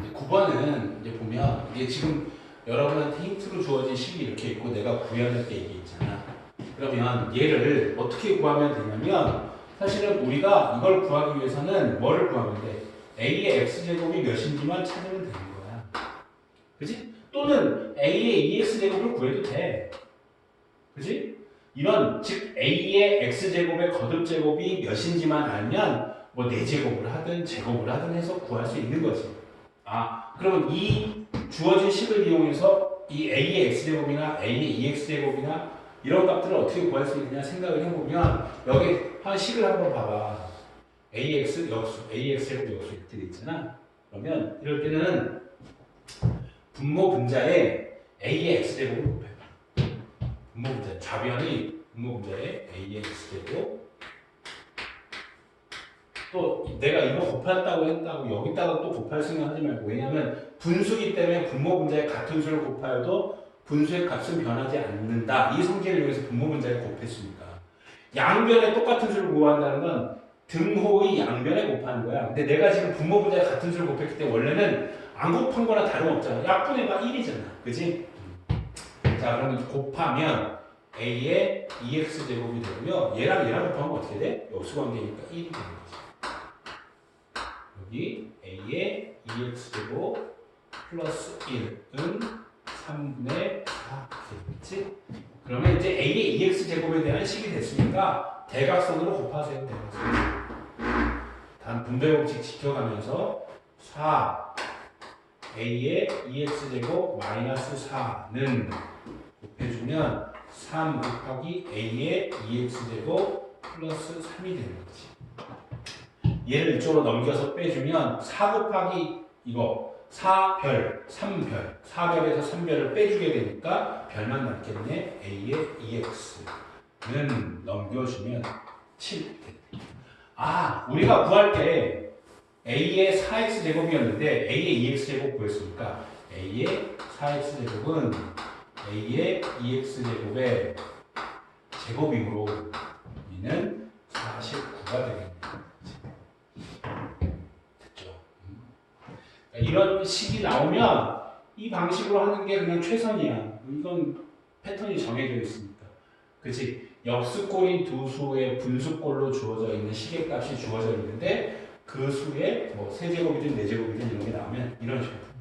이제 9번은 이제 보면 이게 지금 여러분한테 힌트로 주어진 식이 이렇게 있고 내가 구해야 될 게 이게 있잖아. 그러면 얘를 어떻게 구하면 되냐면 사실은 우리가 이걸 구하기 위해서는 뭐를 구하면 돼? a의 x제곱이 몇인지만 찾으면 되는 거야. 그지? 또는 a의 2x제곱을 구해도 돼. 그지? 이런 즉 a의 x제곱의 거듭제곱이 몇인지만 알면 뭐 4제곱을 하든 제곱을 하든 해서 구할 수 있는 거지. 아, 그러면 이 주어진 식을 이용해서 이 a의 x제곱이나 a의 2x제곱이나 이런 값들을 어떻게 구할 수 있느냐 생각을 해보면 여기 한 식을 한번 봐봐. ax 역수, ax제곱 역수 이렇게 돼 있잖아. 그러면 이럴 때는 분모 분자에 a의 x제곱을 곱해봐. 분모 분자, 좌변이 분모 분자에 a의 x제곱 또 내가 이거 곱했다고 했다고 여기다가 또 곱할 생각하지 말고 왜냐하면 분수기 때문에 분모 분자에 같은 수를 곱하여도 분수의 값은 변하지 않는다. 이 성질을 위해서 분모 분자에 곱했으니까. 양변에 똑같은 수를 구한다는 건 등호의 양변에 곱하는 거야. 근데 내가 지금 분모 분자에 같은 수를 곱했기 때문에 원래는 안 곱한 거나 다름없잖아. 약분의 바 1이잖아. 그지? 자, 그러면 곱하면 a의 2x 제곱이 되고요. 얘랑 얘랑 곱하면 어떻게 돼? 역수 관계니까 1이 되는 거지. 여기 a의 2x 제곱 플러스 1은 3분의 4 되겠지? 그러면 이제 a의 2x 제곱에 대한 식이 됐으니까 대각선으로 곱하세요. 대각선. 단 분배 법칙 지켜가면서 4 a의 2x 제곱 마이너스 4는 곱해주면 3 곱하기 a의 2x 제곱 플러스 3이 되는 거지. 얘를 이쪽으로 넘겨서 빼주면 4 곱하기 이거 4별, 3별, 4별에서 3별을 빼주게 되니까 별만 남겠네. a의 2x는 넘겨주면 7 됐다. 아, 우리가 구할 때 a의 4x 제곱이었는데 a의 2x 제곱 구했으니까 a의 4x 제곱은 a의 2x 제곱의 제곱이므로 이는 49가 되겠네요. 됐죠? 음. 그러니까 이런 식이 나오면 이 방식으로 하는 게 그냥 최선이야. 이건 패턴이 정해져 있으니까. 그치? 역수꼴인 두 수의 분수꼴로 주어져 있는 식의 값이 주어져 있는데 그 수에 뭐 세제곱이든 네제곱이든 이런 게 나오면 이런 식으로.